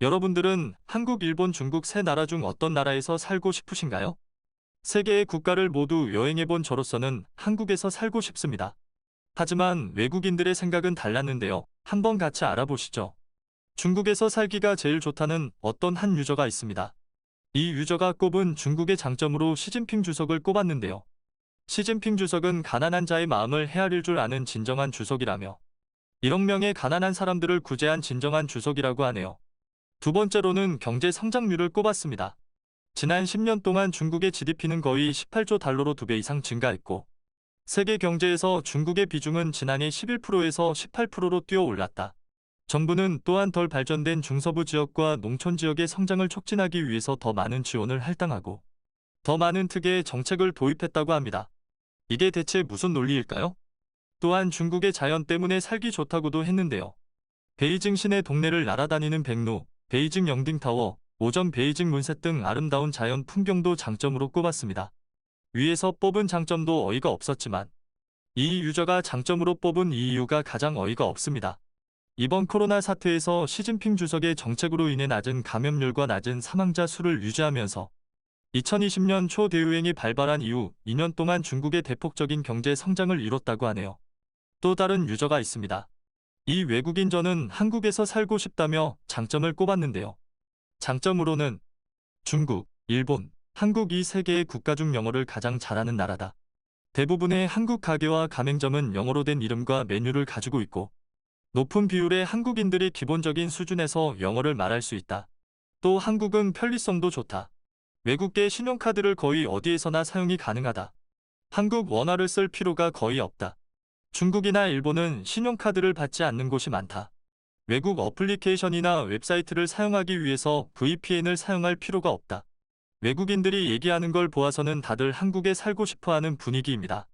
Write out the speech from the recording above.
여러분들은 한국, 일본, 중국 세 나라 중 어떤 나라에서 살고 싶으신가요? 세계의 국가를 모두 여행해본 저로서는 한국에서 살고 싶습니다. 하지만 외국인들의 생각은 달랐는데요. 한번 같이 알아보시죠. 중국에서 살기가 제일 좋다는 어떤 한 유저가 있습니다. 이 유저가 꼽은 중국의 장점으로 시진핑 주석을 꼽았는데요. 시진핑 주석은 가난한 자의 마음을 헤아릴 줄 아는 진정한 주석이라며 1억 명의 가난한 사람들을 구제한 진정한 주석이라고 하네요. 두 번째로는 경제 성장률을 꼽았습니다. 지난 10년 동안 중국의 GDP는 거의 18조 달러로 2배 이상 증가했고 세계 경제에서 중국의 비중은 지난해 11%에서 18%로 뛰어 올랐다. 정부는 또한 덜 발전된 중서부 지역과 농촌 지역의 성장을 촉진하기 위해서 더 많은 지원을 할당하고 더 많은 특의 정책을 도입했다고 합니다. 이게 대체 무슨 논리일까요? 또한 중국의 자연 때문에 살기 좋다고도 했는데요. 베이징 시내 동네를 날아다니는 백로, 베이징 영딩타워, 오전 베이징 문셋 등 아름다운 자연 풍경도 장점으로 꼽았습니다. 위에서 뽑은 장점도 어이가 없었지만 이 유저가 장점으로 뽑은 이 이유가 가장 어이가 없습니다. 이번 코로나 사태에서 시진핑 주석의 정책으로 인해 낮은 감염률과 낮은 사망자 수를 유지하면서 2020년 초 대유행이 발발한 이후 2년 동안 중국의 대폭적인 경제 성장을 이뤘다고 하네요. 또 다른 유저가 있습니다. 이 외국인 저는 한국에서 살고 싶다며 장점을 꼽았는데요. 장점으로는 중국, 일본, 한국 이 세 개의 국가 중 영어를 가장 잘하는 나라다. 대부분의 한국 가게와 가맹점은 영어로 된 이름과 메뉴를 가지고 있고 높은 비율의 한국인들이 기본적인 수준에서 영어를 말할 수 있다. 또 한국은 편리성도 좋다. 외국계 신용카드를 거의 어디에서나 사용이 가능하다. 한국 원화를 쓸 필요가 거의 없다. 중국이나 일본은 신용카드를 받지 않는 곳이 많다. 외국 어플리케이션이나 웹사이트를 사용하기 위해서 VPN을 사용할 필요가 없다. 외국인들이 얘기하는 걸 보아서는 다들 한국에 살고 싶어 하는 분위기입니다.